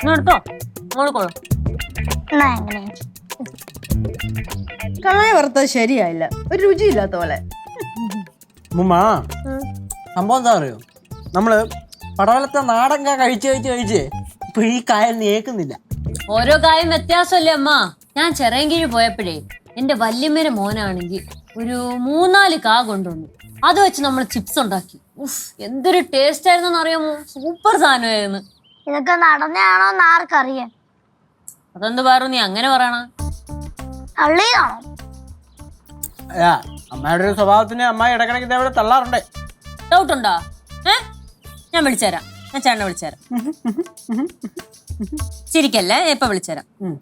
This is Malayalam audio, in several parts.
ഇന്ന് എടുത്തോ. മോളിക്കോളൂ കായ വറുത്തത് ശരിയായില്ല. ഒരു രുചിയില്ലാത്ത പോലെ. മുമ്മ സംഭവം എന്താ അറിയോ? നമ്മൾ പടവലത്തെ നാടൻ കായ കഴിച്ച് കഴിച്ച് കഴിച്ച് ഇപ്പൊ ഈ കായ നേക്കുന്നില്ല. ഓരോ കായും വ്യത്യാസമല്ലേ അമ്മ? ഞാൻ ചിറയൻകീഴ് പോയപ്പോഴേ എന്റെ വല്യമ്മേരെ മോനാണെങ്കിൽ ഒരു മൂന്നാൽ കാ കൊണ്ടുവന്നു. അത് വെച്ച് നമ്മൾ ചിപ്സ് ഉണ്ടാക്കി. ഉഫ് എന്തൊരു ടേസ്റ്റ് ആയിരുന്നു അറിയാമോ? സൂപ്പർ സാധനമായിരുന്നു. ഇതൊക്കെ നടന്നാണോ എന്ന് ആർക്കറിയാം. അതെന്ത് പറഞ്ഞു നീ അങ്ങനെ പറയണ. തള്ളിയതാണോ അമ്മയുടെ ഒരു സ്വഭാവത്തിന് അമ്മ ഇടക്കിടക്ക് ഇതേവിടെ തള്ളാറുണ്ട്. ഡൗട്ട് ഉണ്ടോ? ഏ? ഞാൻ വിളിച്ചുതരാം. ഞാൻ ചേട്ടനെ വിളിച്ചുതരാം. ചിരിക്കല്ലേ? ഞാൻ ഇപ്പൊ വിളിച്ചുതരാം. ഉം.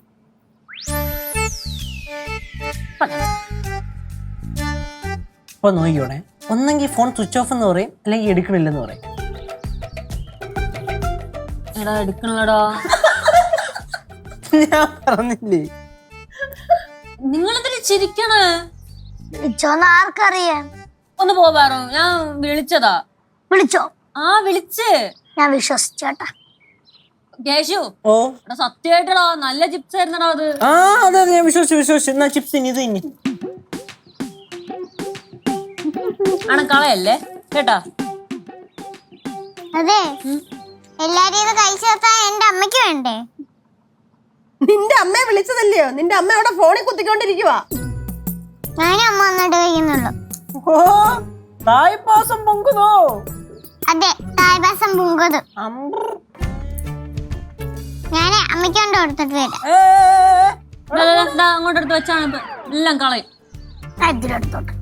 ഇപ്പൊ നോക്കിയോണേ ഒന്നെങ്കിൽ ഫോൺ സ്വിച്ച് ഓഫ് എന്ന് പറയും അല്ലെങ്കിൽ എടുക്കണില്ലെന്ന് പറയും. എടാ എടുക്കണല്ലോ ഞാൻ പറഞ്ഞില്ലേ? നിങ്ങളെന്തിനു ചിരിക്കണേ? വിളിച്ചോന്ന് ആർക്കറിയാം? ഒന്ന് പോവാറോ ഞാൻ വിളിച്ചതാ. വിളിച്ചോ? ആ വിളിച്ച്. ഞാൻ വിശ്വസിച്ചേട്ടാ. കേശു ഓ. എടാ സത്യമായിട്ടടാ നല്ല ചിപ്സ് ആയിരുന്നടാ അത്. ആ അതെ അതെ ഞാൻ വിശ്വസിച്ചു വിശ്വസിച്ചു. എന്നാ ചിപ്സ് ഇനി ഇത് ഇനി. കേട്ടാ? അതെ. എല്ലാരും കൈ ചേർത്താ വെച്ചാ എന്റെ അമ്മയ്ക്ക് വേണ്ടേ? നിന്റെ അമ്മയെ വിളിച്ചതല്ലയോ? നിന്റെ അമ്മ അവിടെ ഫോണിൽ കുത്തിക്കൊണ്ടിരിക്കുവാ. ഞാൻ അമ്മ വന്നിട്ട് കഴിക്കുന്നുള്ളൂ ഓ തായ്പാസം പൊങ്കുതോ അതെ തായ്പാസം പൊങ്കുത് ഞാൻ അമ്മയ്ക്ക് കൊണ്ട് കൊടുത്തിട്ട് വരാം. അങ്ങോട്ട് എടുത്ത് വെച്ചാണ് ഇപ്പൊ എല്ലാം കളയും. അതിലെടുത്തോട്ട്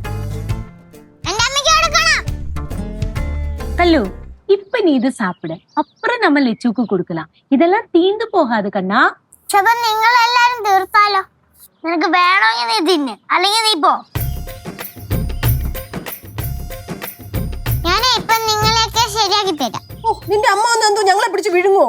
എന്റെ അമ്മയ്ക്ക് കൊടുക്കണം. കല്ലു. இப்ப நீ இது சாப்பிடு அப்புறம் நம்ம லெச்சுக்கு கொடுக்கலாம் இதெல்லாம் தீந்து போகாது கண்ணா പക്ഷെ നിങ്ങൾ എല്ലാരും തീർത്താലോ നിനക്ക് വേണമെങ്കിൽ നീ തിന്ന് അല്ലെങ്കിൽ നീ പോ ഞാനേ ഇപ്പൊ നിങ്ങളെയൊക്കെ ശരിയാക്കി തരാം ഓ നിന്റെ അമ്മ വന്ന് എന്തോ ഞങ്ങളെ പിടിച്ച് വിഴുങ്ങോ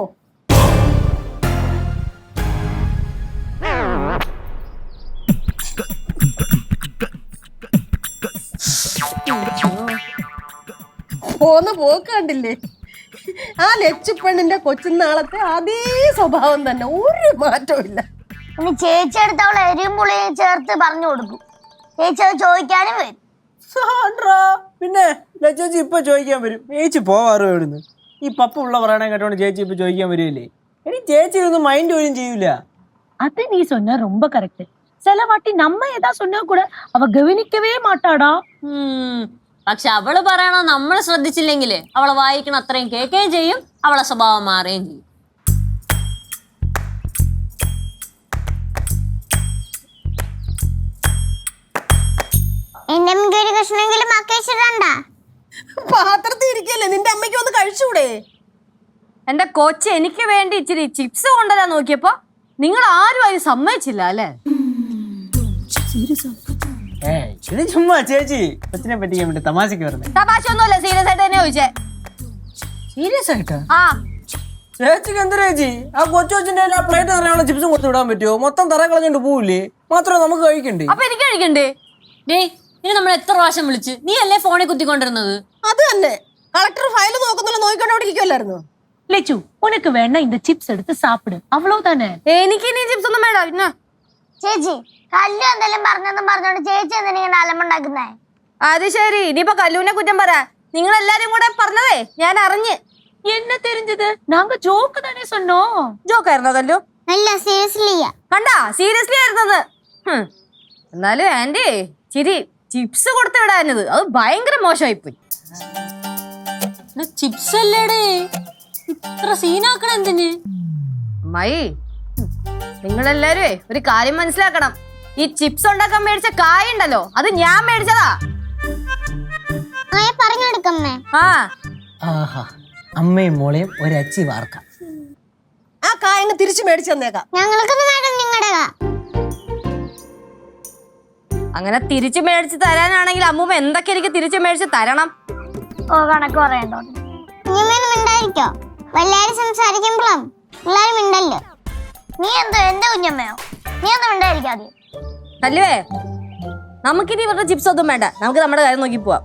പോന്ന പോക്ക് കണ്ടില്ലേ ആ ലച്ചുപ്പെണ്ണിന്റെ കൊച്ചുനാളത്തെ അതേ സ്വഭാവം തന്നെ ഒരു മാറ്റവും ഇല്ല ഇനി ചേച്ചി എടുത്ത് അവൾ എരിയും പുളിയും ചേർത്ത് പറഞ്ഞു കൊടുക്കും ചേച്ചി അത് ചോദിക്കാനും വരും സാൻഡ്രാ. പിന്നെ ചേച്ചി ഇപ്പൊ ചോദിക്കാൻ വരും ചേച്ചി പോവാറോ എവിടുന്ന് ഈ പപ്പ ഉള്ള പറയണ കേട്ടോണ്ട് ചേച്ചി ഇപ്പൊ ചോദിക്കാൻ വരുമല്ലേ ഇനി ചേച്ചി ഒന്നും മൈൻഡ് പോലും ചെയ്യൂല அது நீ சொன்ன ரொம்ப கரெக்ட் சில வாட்டி நம்ம ஏதா சொன்னா கூட அவ கவனிக்கவே மாட்டாடா ഉം. പക്ഷെ അവൾ പറയണ നമ്മൾ ശ്രദ്ധിച്ചില്ലെങ്കിൽ അവൾ വായിക്കണ അത്രയും കേൾക്കുകയും ചെയ്യും അവളെ സ്വഭാവം മാറുകയും ചെയ്യും എന്റെ അമ്മയ്ക്ക് ഒരു കഷ്ണമെങ്കിലും ആക്കേച്ചിടണ്ട പാത്രത്തിൽ ഇരിക്കല്ലേ നിന്റെ അമ്മയ്ക്ക് ഒന്ന് കഴിച്ചൂടെ എന്റെ കൊച്ച് എനിക്ക് വേണ്ടി ഇച്ചിരി ചിപ്സ് കൊണ്ടുവരാൻ നോക്കിയപ്പോ നിങ്ങൾ ആരും അതിന് സമ്മതിച്ചില്ല അല്ലേ ഇത് ചുമ്മാ ചേച്ചി കൊച്ചിനെ പറ്റിക്കാൻ വേണ്ടി തമാശക്ക് പറഞ്ഞേ തമാശ ഒന്നുമല്ല സീരിയസ് ആയിട്ട് തന്നെ ചോദിച്ചേ. സീരിയസ് ആയിട്ട്? ആ. ചേച്ചിക്ക് എന്തിനാ ചേച്ചി? ആ കൊച്ചു കൊച്ചിന്റെ ആ പ്ലേറ്റ് നിറയുള്ള ചിപ്സും കൊടുത്തു വിടാൻ പറ്റുമോ? മൊത്തം തറ കളഞ്ഞിട്ട് പോവില്ലേ? മാത്രമേ നമുക്ക് കഴിക്കണ്ടേ? അപ്പൊ എനിക്ക് കഴിക്കണ്ടേ? ഡേയ് ഇനി നമ്മൾ എത്ര പ്രാവശ്യം വിളിച്ച്? നീ അല്ലേ ഫോണിൽ കുത്തിക്കൊണ്ടിരുന്നത്? അത് തന്നെ. കളക്ടർ ഫയൽ നോക്കുന്നില്ല നോക്കിക്കൊണ്ടവിടെ ഇരിക്കുമല്ലായിരുന്നു ലച്ചു ഉനക്ക് വേണ്ട ഇന്ന് ചിപ്സ് എടുത്ത് സാപ്പിട്. അവളോ തന്നെ? എനിക്ക് ഇനി ചിപ്സ് ഒന്നും വേണ്ട ചേച്ചി കല്ലു എന്തെങ്കിലും പറഞ്ഞെന്നും പറഞ്ഞോണ്ട് ചേച്ചി എന്തിനാ അലമ്പുണ്ടാക്കുന്നേ അത് ശരി ഇനിയിപ്പോ കല്ലൂനെ കുറ്റം പറ നിങ്ങൾ എല്ലാരും കൂടെ പറഞ്ഞതേ ഞാൻ അറിഞ്ഞ് என்ன தெரிஞ்சது நாங்க ஜோக்கு தானே சொன்னோம் ജോക്കായിരുന്നോ കല്ലു അല്ല സീരിയസ്ലി കണ്ടാ സീരിയസ്ലി ആയിരുന്നത് ഹും. എന്നാലും ആന്റി ചിരി ചിപ്സ് കൊടുത്ത് വിടാഞ്ഞത് അത് ഭയങ്കര മോശമായിപ്പോയി ചിപ്സ് അല്ലേടേ ഇത്ര സീനാക്കണ എന്തിന് അമ്മായി നിങ്ങളെല്ലാരും ഒരു കാര്യം മനസ്സിലാക്കണം. ഈ ചിപ്സ് ഉണ്ടാക്കാൻ മേടിച്ച കായ ഉണ്ടല്ലോ അത് ഞാൻ മേടിച്ചതാ. പറഞ്ഞെടുക്കമ്മേ ആ. ആഹാ അമ്മയും മോളെയും ഒരച്ചി വാർക്കാം. ആ കായങ്ങ് തിരിച്ചു മേടിച്ചു തന്നേക്കാം. ഞങ്ങൾക്കൊന്നും വേണ്ട നിങ്ങളുടെ അങ്ങനെ തിരിച്ചു മേടിച്ച് തരാനാണെങ്കിൽ അമ്മൂമ്മ എന്തൊക്കെ എനിക്ക് തിരിച്ചു മേടിച്ച് തരണം? ഓ കണക്ക് പറയണ്ടോ? കുഞ്ഞമ്മേന്ന് മിണ്ടായിരിക്കോ വല്ലാരും സംസാരിക്കുമ്പോഴും എല്ലാരും മിണ്ടല്ലോ? നീ എന്തോ എന്റെ കുഞ്ഞമ്മയോ? നീ ഒന്നും ഉണ്ടായിരിക്കാതെ അല്ലേ? നമുക്കിനി ഇവരുടെ ചിപ്സ് ഒന്നും വേണ്ട. നമുക്ക് നമ്മുടെ കാര്യം നോക്കി പോവാം.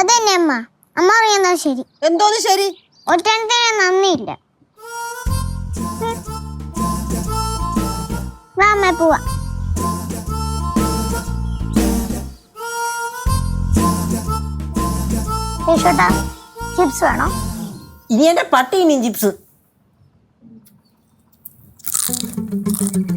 അതന്നെ അമ്മ. അമ്മ പറയുന്നത് ശരി. എന്തോന്ന് ശരി? ഒറ്റണത്തിന് നന്ദിയില്ല. വാ അമ്മ പോവാ. ചിപ്സ് വേണോ? ഇനി എന്റെ പട്ടി ഇനിയും ചിപ്സ് thank you